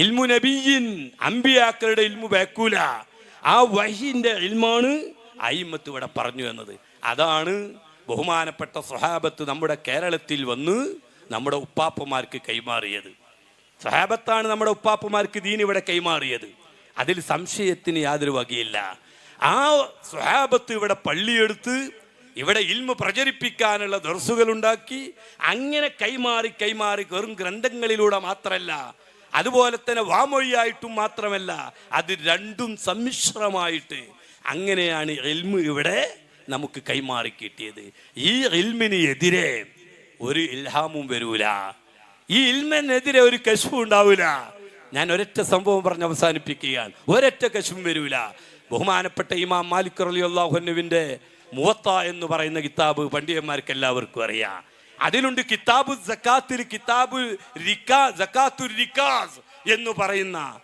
ഇൽമു നബിയിൻ അമ്പിയാക്കളുടെ ഇൽമു വേക്കൂല ആ വഹിന്റെ ഇൽമാണ് അയിമത്ത് ഇവിടെ പറഞ്ഞു എന്നത്. അതാണ് ബഹുമാനപ്പെട്ട സ്വഹാബത്ത് നമ്മുടെ കേരളത്തിൽ വന്ന് നമ്മുടെ ഉപ്പാപ്പമാർക്ക് കൈമാറിയത്. സ്വഹാബത്താണ് നമ്മുടെ ഉപ്പാപ്പമാർക്ക് ദീൻ ഇവിടെ കൈമാറിയത്. അതിൽ സംശയത്തിന് യാതൊരു വകയില്ല. ആ സ്വഹാബത്ത് ഇവിടെ പള്ളിയെടുത്ത് ഇവിടെ ഇൽമ പ്രചരിപ്പിക്കാനുള്ള ദർസുകൾ ഉണ്ടാക്കി അങ്ങനെ കൈമാറി കൈമാറി വെറും ഗ്രന്ഥങ്ങളിലൂടെ മാത്രമല്ല അതുപോലെ തന്നെ വാമൊഴിയായിട്ടും മാത്രമല്ല അത് രണ്ടും സമ്മിശ്രമായിട്ട് അങ്ങനെയാണ് എൽമ് ഇവിടെ നമുക്ക് കൈമാറി കിട്ടിയത്. ഈ എൽമിന് എതിരെ ഒരു ഇൽഹാമും വരൂല. ഈ ഇൽമിനെതിരെ ഒരു കശുവും ഉണ്ടാവില്ല ഞാൻ ഒരൊറ്റ സംഭവം പറഞ്ഞ് അവസാനിപ്പിക്കുകയാണ്. ഒരൊറ്റ കശുവും വരൂല. ബഹുമാനപ്പെട്ട ഇമാം മാലിക് അലി അള്ളാഹുനുവിന്റെ മുവത്ത എന്ന് പറയുന്ന കിതാബ് പണ്ഡിതന്മാർക്ക് എല്ലാവർക്കും അറിയാം. അതിലുണ്ട് കിതാബ് സക്കാത്തിൽ കിതാബ് റിക്കാ സക്കാത്തുൽ റിക്കാസ് എന്ന് പറയുന്ന.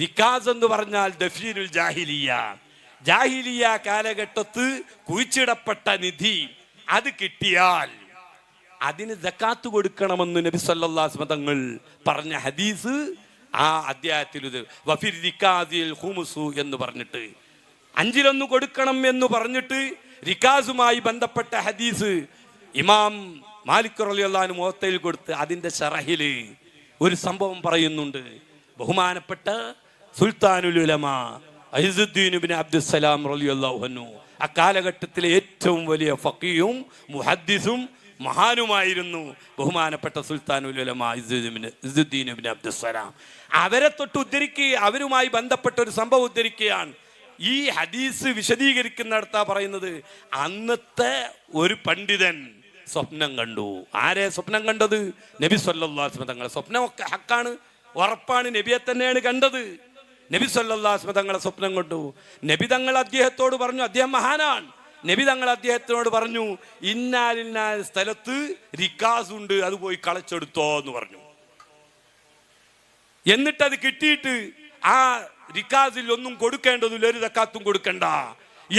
റിക്കാസ് എന്ന് പറഞ്ഞാൽ ദഫീനുൽ ജാഹിലിയ. ജാഹിലിയ കാലഘട്ടത്ത് കുഴിച്ചിടപ്പെട്ട നിധി. അത് കിട്ടിയാൽ അതിന് ജക്കാത്ത് കൊടുക്കണമെന്ന് നബി സല്ലല്ലാഹു തങ്ങൾ പറഞ്ഞ ഹദീസ് ആ അധ്യായത്തിൽ വഫിർ റിക്കാസിൽ ഹുമുസു എന്ന് പറഞ്ഞിട്ട്. അഞ്ചിലൊന്ന് കൊടുക്കണം എന്ന് പറഞ്ഞിട്ട് റിക്കാസുമായി ബന്ധപ്പെട്ട ഹദീസ് ഇമാം മാലിക് റളിയല്ലാഹു മുഹത്തയിൽ കൊടുത്ത് അതിന്റെ ചറഹിൽ ഒരു സംഭവം പറയുന്നുണ്ട്. ബഹുമാനപ്പെട്ട സുൽത്താനുൽ ഉലമ അഹിസുദ്ദീൻ ബിൻ അബ്ദുസ്സലാം റളിയല്ലാഹു അൻഹു. അക്കാലഘട്ടത്തിലെ ഏറ്റവും വലിയ ഫക്കീയും മുഹദ്ദിസും മഹാനുമായിരുന്നു ബഹുമാനപ്പെട്ട സുൽത്താനുൽ ഉലമ അബ്ദുസ്സലാം. അവരെ തൊട്ട് ഉദ്ധരിക്കുക അവരുമായി ബന്ധപ്പെട്ട ഒരു സംഭവം ഉദ്ധരിക്കുകയാണ്. ഈ ഹദീസ് വിശദീകരിക്കുന്നിടത്താ പറയുന്നത് അന്നത്തെ ഒരു പണ്ഡിതൻ സ്വപ്നം കണ്ടു. ആരെ സ്വപ്നം കണ്ടത്? നബി സല്ലാസ്മ തങ്ങളെ സ്വപ്നമൊക്കെ ഹക്കാണ്. ഉറപ്പാണ് നബിയെ തന്നെയാണ് കണ്ടത്. നബി സല്ലാസ്മ തങ്ങളെ സ്വപ്നം കണ്ടു. നബി തങ്ങൾ അദ്ദേഹത്തോട് പറഞ്ഞു അദ്ദേഹം മഹാനാണ്. നബി തങ്ങൾ അദ്ദേഹത്തിനോട് പറഞ്ഞു ഇന്നാലിന്ന സ്ഥലത്ത് റിക്കാസ് ഉണ്ട് അത് പോയി കളച്ചെടുത്തോ എന്ന് പറഞ്ഞു. എന്നിട്ട് അത് കിട്ടിയിട്ട് ആ റിക്കാസിൽ ഒന്നും കൊടുക്കേണ്ടതില്ല ഒരു തക്കാത്തും കൊടുക്കണ്ട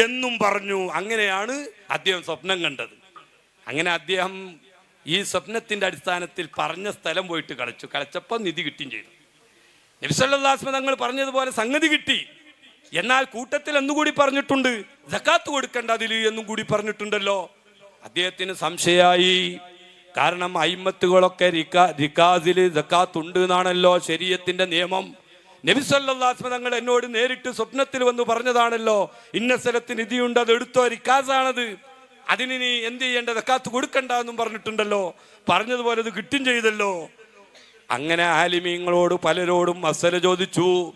എന്നും പറഞ്ഞു. അങ്ങനെയാണ് അദ്ദേഹം സ്വപ്നം കണ്ടത്. അങ്ങനെ അദ്ദേഹം ഈ സ്വപ്നത്തിന്റെ അടിസ്ഥാനത്തിൽ പറഞ്ഞ സ്ഥലം പോയിട്ട് കളിച്ചു. കളിച്ചപ്പോൾ നിധി കിട്ടുകയും ചെയ്തു. നബിസല്ലാസ്മ തങ്ങൾ പറഞ്ഞതുപോലെ സംഗതി കിട്ടി. എന്നാൽ കൂട്ടത്തിൽ എന്നുകൂടി പറഞ്ഞിട്ടുണ്ട്. ജക്കാത്ത് കൊടുക്കേണ്ട അതിൽ എന്നും കൂടി പറഞ്ഞിട്ടുണ്ടല്ലോ. അദ്ദേഹത്തിന് സംശയമായി. കാരണം അയിമത്തുകളൊക്കെ റിക്കാ റിക്കാസിൽ ജക്കാത്ത് ഉണ്ട് എന്നാണല്ലോ ശരീരത്തിന്റെ നിയമം. നബിസല്ലാസ്മ തങ്ങൾ എന്നോട് നേരിട്ട് സ്വപ്നത്തിൽ വന്ന് പറഞ്ഞതാണല്ലോ. ഇന്ന സ്ഥലത്ത് നിധിയുണ്ട് അത് എടുത്തോ റിക്കാസാണത്. അതിന് നീ എന്ത് ചെയ്യേണ്ട കാത്തു കൊടുക്കണ്ട എന്നും പറഞ്ഞിട്ടുണ്ടല്ലോ. പറഞ്ഞതുപോലെ അത് കിട്ടും ചെയ്തല്ലോ. അങ്ങനെ ആലിമീങ്ങളോട് പലരോടും മസല ചോദിച്ചു.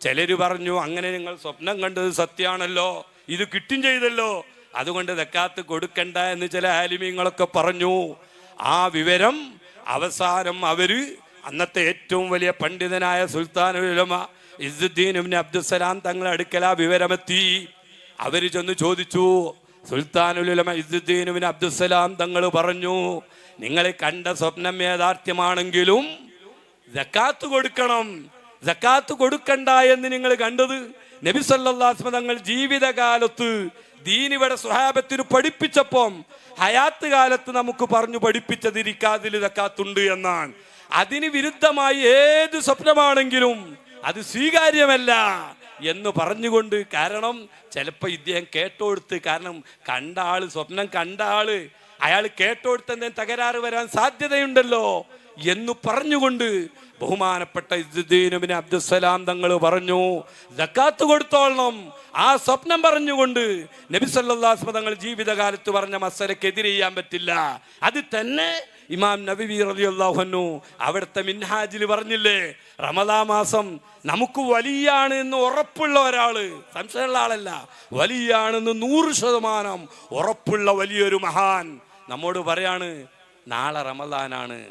ചിലര് പറഞ്ഞു അങ്ങനെ നിങ്ങൾ സ്വപ്നം കണ്ടത് സത്യാണല്ലോ ഇത് കിട്ടും ചെയ്തല്ലോ. അതുകൊണ്ട് ദക്കാത്ത് കൊടുക്കണ്ട എന്ന് ചില ആലിമീങ്ങളൊക്കെ പറഞ്ഞു. ആ വിവരം അവസാനം അവർ അന്നത്തെ ഏറ്റവും വലിയ പണ്ഡിതനായ സുൽത്താൻ ഉലമ ഇസുദ്ദീൻ അബ്ദുസലാം തങ്ങളെ അടുക്കൽ ആ വിവരമെത്തി. അവർ ചെന്ന് ചോദിച്ചു സുൽത്താനുലമ അബ്ദുസലാം തങ്ങൾ പറഞ്ഞു നിങ്ങൾ കണ്ട സ്വപ്നം യാഥാർത്ഥ്യമാണെങ്കിലും ജക്കാത്ത് കൊടുക്കണം. ജക്കാത്ത് കൊടുക്കണ്ട എന്ന് നിങ്ങൾ കണ്ടത് നബി സല്ലാസ്മ തങ്ങൾ ജീവിതകാലത്ത് ദീനിവിടെ സ്വഹാബത്തിന് പഠിപ്പിച്ചപ്പം ഹയാത്ത് കാലത്ത് നമുക്ക് പറഞ്ഞു പഠിപ്പിച്ചത് ഇരിക്കാതിൽ ജക്കാത്തുണ്ട് എന്നാണ്. അതിന് വിരുദ്ധമായി ഏത് സ്വപ്നമാണെങ്കിലും അത് സ്വീകാര്യമല്ല. എന്ന് പറഞ്ഞുകൊണ്ട് കാരണം ചിലപ്പോൾ ഇദ്ദേഹം കേട്ടോടുത്ത് കാരണം കണ്ട ആൾ സ്വപ്നം കണ്ട ആൾ അയാൾ കേട്ടോടുത്ത് എന്തെങ്കിലും തകരാറ് വരാൻ സാധ്യതയുണ്ടല്ലോ എന്ന് പറഞ്ഞുകൊണ്ട് ബഹുമാനപ്പെട്ട ഇദ്ദീനുബിന് അബ്ദുസലാം തങ്ങൾ പറഞ്ഞു ജക്കാത്ത് കൊടുത്തോളണം. ആ സ്വപ്നം പറഞ്ഞുകൊണ്ട് നബി സല്ലാസ്മ തങ്ങൾ ജീവിതകാലത്ത് പറഞ്ഞ മസലക്കെതിരെ ചെയ്യാൻ പറ്റില്ല. അത് തന്നെ ഇമാം നബി റളിയല്ലാഹു അവിടുത്തെ മിൻഹാജിൽ പറഞ്ഞില്ലേ റമദാ മാസം നമുക്ക് വലിയാണ് എന്ന് ഉറപ്പുള്ള ഒരാൾ. സംശയമുള്ള ആളല്ല. വലിയാണെന്ന് നൂറ് ശതമാനം ഉറപ്പുള്ള വലിയൊരു മഹാൻ. നമ്മോട് പറയാണ് നാളെ റമദാനാണ്.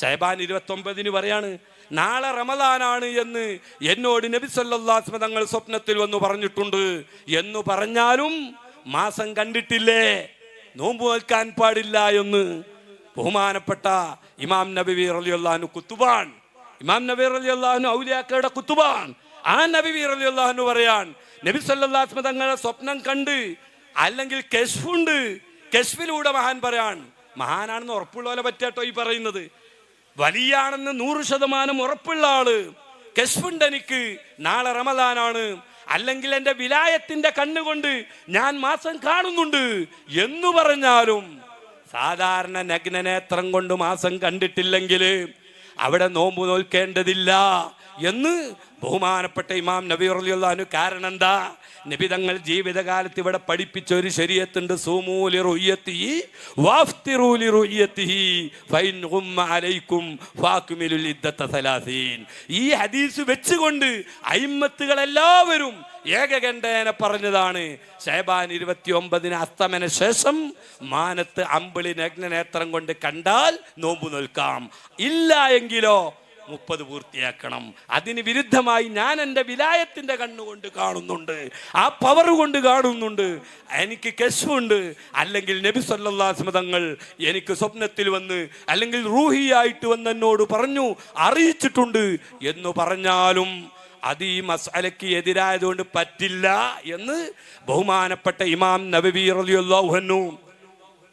ഷഹബാൻ ഇരുപത്തി ഒമ്പതിന് പറയാണ് നാളെ റമദാനാണ് എന്ന് എന്നോട് നബി സല്ലാസ്മ തങ്ങൾ സ്വപ്നത്തിൽ വന്ന് പറഞ്ഞിട്ടുണ്ട്. എന്ന് പറഞ്ഞാലും മാസം കണ്ടിട്ടില്ലേ? നോമ്പ് വയ്ക്കാൻ പാടില്ല എന്ന്. ബഹുമാനപ്പെട്ട ഇമാം നബി റലിയുള്ളഹാനു കുത്തുബാൻ ഇമാം നബി റലിയുള്ളഹാനു ഔലിയാക്കളുടെ കുത്തുബാൻ ആ നബി റലിയുള്ളഹാനു പറയാൻ നബി സല്ലാസ്മ തങ്ങളുടെ സ്വപ്നം കണ്ട് അല്ലെങ്കിൽ കെഷ്ഫുണ്ട് കെഷ്ഫിലൂടെ മഹാൻ പറയാൻ മഹാനാണെന്ന് ഉറപ്പുള്ള പോലെ പറ്റാട്ടോ ഈ പറയുന്നത്. വലിയാണെന്ന് നൂറ് ശതമാനം ഉറപ്പുള്ള ആൾ കെഷ്ഫുണ്ട് എനിക്ക് നാളെ റമദാനാണ്. അല്ലെങ്കിൽ എന്റെ വിലായത്തിന്റെ കണ്ണുകൊണ്ട് ഞാൻ മാസം കാണുന്നുണ്ട് എന്ന് പറഞ്ഞാലും സാധാരണ നഗ്നനേത്രം കൊണ്ട് മാസം കണ്ടിട്ടില്ലെങ്കിൽ അവിടെ നോമ്പ് നോൽക്കേണ്ടതില്ല. എന്ന് ബഹുമാനപ്പെട്ട ഇമാം നബി അറിയുള്ളതിന് കാരണം എന്താ നബി തങ്ങൾ ജീവിതകാലത്ത് ഇവിടെ പഠിപ്പിച്ച ഒരു ശരീരത്തുണ്ട് സൂമൂലി റുയ്യത്തിഹി വാഫ്തിറൂലി റുയ്യത്തി ഫൈൻ അലൈക്കും ഫാക്കുമിലുൽ ഇദ്ദത്ത സലാസീൻ. ഈ ഹദീസ് വെച്ചുകൊണ്ട് അയിമ്മത്തുകൾ എല്ലാവരും ഏകകണ്ഠേന പറഞ്ഞതാണ്. ഷഹബാൻ ഇരുപത്തി ഒമ്പതിന് അസ്തമന ശേഷം മാനത്ത് അമ്പിളി നഗ്നനേത്രം കൊണ്ട് കണ്ടാൽ നോമ്പ് നിൽക്കാം. ഇല്ല എങ്കിലോ മുപ്പത് പൂർത്തിയാക്കണം. അതിന് വിരുദ്ധമായി ഞാൻ എന്റെ വിലായത്തിന്റെ കണ്ണുകൊണ്ട് കാണുന്നുണ്ട്. ആ പവർ കൊണ്ട് കാണുന്നുണ്ട്. എനിക്ക് കശുണ്ട് അല്ലെങ്കിൽ നബി സല്ലാസ്മ തങ്ങൾ എനിക്ക് സ്വപ്നത്തിൽ വന്ന് അല്ലെങ്കിൽ റൂഹിയായിട്ട് വന്ന് എന്നോട് പറഞ്ഞു അറിയിച്ചിട്ടുണ്ട്. എന്ന് പറഞ്ഞാലും അത് ഈ മസാലയ്ക്ക് എതിരായതുകൊണ്ട് പറ്റില്ല എന്ന് ബഹുമാനപ്പെട്ട ഇമാം നബബി റലിയുള്ളു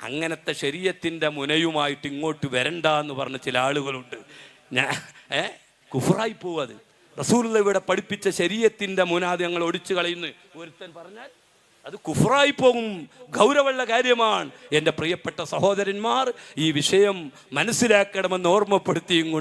അങ്ങനത്തെ ശരീരത്തിന്റെ മുനയുമായിട്ട് ഇങ്ങോട്ട് വരണ്ട എന്ന് പറഞ്ഞ ചില ആളുകളുണ്ട്. ഞാൻ ഏ? കുഫറായി പോവും അത്. റസൂലുള്ള ഇവിടെ പഠിപ്പിച്ച ശരീരത്തിന്റെ മുനാദ് ഞങ്ങൾ ഒടിച്ചു കളയുന്നു. ഒരുത്തൻ പറഞ്ഞാൽ അത് കുഫറായി പോകും ഗൗരവമുള്ള കാര്യമാണ്. എന്റെ പ്രിയപ്പെട്ട സഹോദരന്മാർ ഈ വിഷയം മനസ്സിലാക്കണമെന്ന് ഓർമ്മപ്പെടുത്തിയും